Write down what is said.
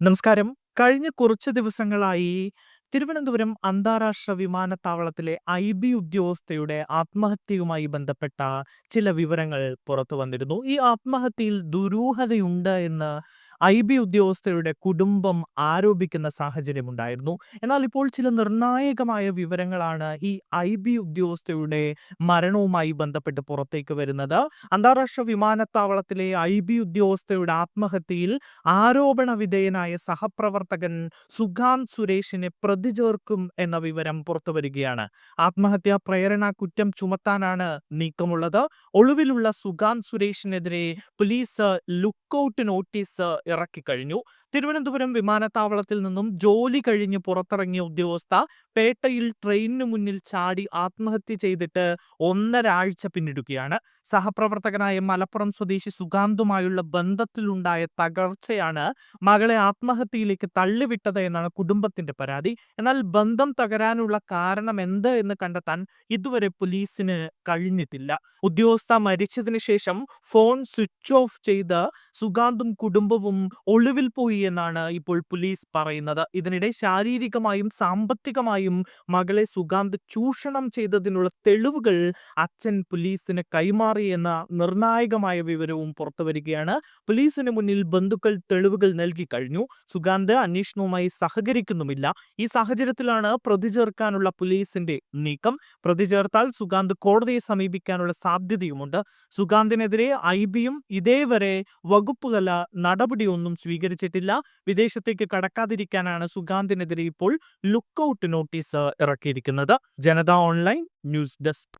നമസ്കാരം. കഴിഞ്ഞ കുറച്ച് ദിവസങ്ങളായി തിരുവനന്തപുരം അന്താരാഷ്ട്ര വിമാനത്താവളത്തിലെ ഐ ബി ഉദ്യോഗസ്ഥയുടെ ആത്മഹത്യയുമായി ബന്ധപ്പെട്ട ചില വിവരങ്ങൾ പുറത്തു വന്നിരുന്നു. ഈ ആത്മഹത്യയിൽ ദുരൂഹതയുണ്ട് എന്ന് ഐബി ഉദ്യോഗസ്ഥരുടെ കുടുംബം ആരോപിക്കുന്ന സാഹചര്യമുണ്ടായിരുന്നു. എന്നാൽ ഇപ്പോൾ ചില നിർണായകമായ വിവരങ്ങളാണ് ഈ ഐ ബി ഉദ്യോഗസ്ഥയുടെ മരണവുമായി ബന്ധപ്പെട്ട് പുറത്തേക്ക് വരുന്നത്. അന്താരാഷ്ട്ര വിമാനത്താവളത്തിലെ ഐ ബി ഉദ്യോഗസ്ഥയുടെ ആത്മഹത്യയിൽ ആരോപണ വിധേയനായ സഹപ്രവർത്തകൻ സുഗാന്ത് സുരേഷിനെ പ്രതി ചേർക്കും എന്ന വിവരം പുറത്തു വരികയാണ് ആത്മഹത്യാ പ്രേരണ കുറ്റം ചുമത്താനാണ് നീക്കമുള്ളത്. ഒളിവിലുള്ള സുഗാന്ത് സുരേഷിനെതിരെ പോലീസ് ലുക്കൌട്ട് നോട്ടീസ് ഇറക്കിക്കഴിഞ്ഞു. തിരുവനന്തപുരം വിമാനത്താവളത്തിൽ നിന്നും ജോലി കഴിഞ്ഞ് പുറത്തിറങ്ങിയ ഉദ്യോഗസ്ഥ പേട്ടയിൽ ട്രെയിനിന് മുന്നിൽ ചാടി ആത്മഹത്യ ചെയ്തിട്ട് ഒന്നരാഴ്ച പിന്നിടുകയാണ്. സഹപ്രവർത്തകനായ മലപ്പുറം സ്വദേശി സുഗാന്തുമായുള്ള ബന്ധത്തിലുണ്ടായ തകർച്ചയാണ് മകളെ ആത്മഹത്യയിലേക്ക് തള്ളിവിട്ടത് എന്നാണ് കുടുംബത്തിന്റെ പരാതി. എന്നാൽ ബന്ധം തകരാനുള്ള കാരണം എന്ത് എന്ന് കണ്ടെത്താൻ ഇതുവരെ പോലീസിന് കഴിഞ്ഞിട്ടില്ല. ഉദ്യോഗസ്ഥ മരിച്ചതിന് ശേഷം ഫോൺ സ്വിച്ച് ഓഫ് ചെയ്ത് സുഗാന്തും കുടുംബവും ഒളിവിൽ പോയി എന്നാണ് ഇപ്പോൾ പോലീസ് പറയുന്നത്. ഇതിനിടെ ശാരീരികമായും സാമ്പത്തികമായും മകളെ സുഗാന്ത് ചൂഷണം ചെയ്തതിനുള്ള തെളിവുകൾ അച്ഛൻ പോലീസിന് കൈമാറി എന്ന നിർണായകമായ വിവരവും പുറത്തുവരികയാണ്. പോലീസിന് മുന്നിൽ ബന്ധുക്കൾ തെളിവുകൾ നൽകി കഴിഞ്ഞു. സുഗാന്ത് അന്വേഷണവുമായി സഹകരിക്കുന്നുമില്ല. ഈ സാഹചര്യത്തിലാണ് പ്രതി ചേർക്കാനുള്ള പോലീസിന്റെ നീക്കം. പ്രതി ചേർത്താൽ സുഗാന്ത് കോടതിയെ സമീപിക്കാനുള്ള സാധ്യതയുമുണ്ട്. സുഗാന്തിനെതിരെ ബിയും ഇതേവരെ വകുപ്പുതല നടപടിയൊന്നും സ്വീകരിച്ചിട്ടില്ല. വിദേശത്തേക്ക് കടക്കാതിരിക്കാനാണ് സുഗാന്തിനെതിരെ ഇപ്പോൾ lookout notice ഇറക്കിയിരിക്കുന്നത്. Janata online news desk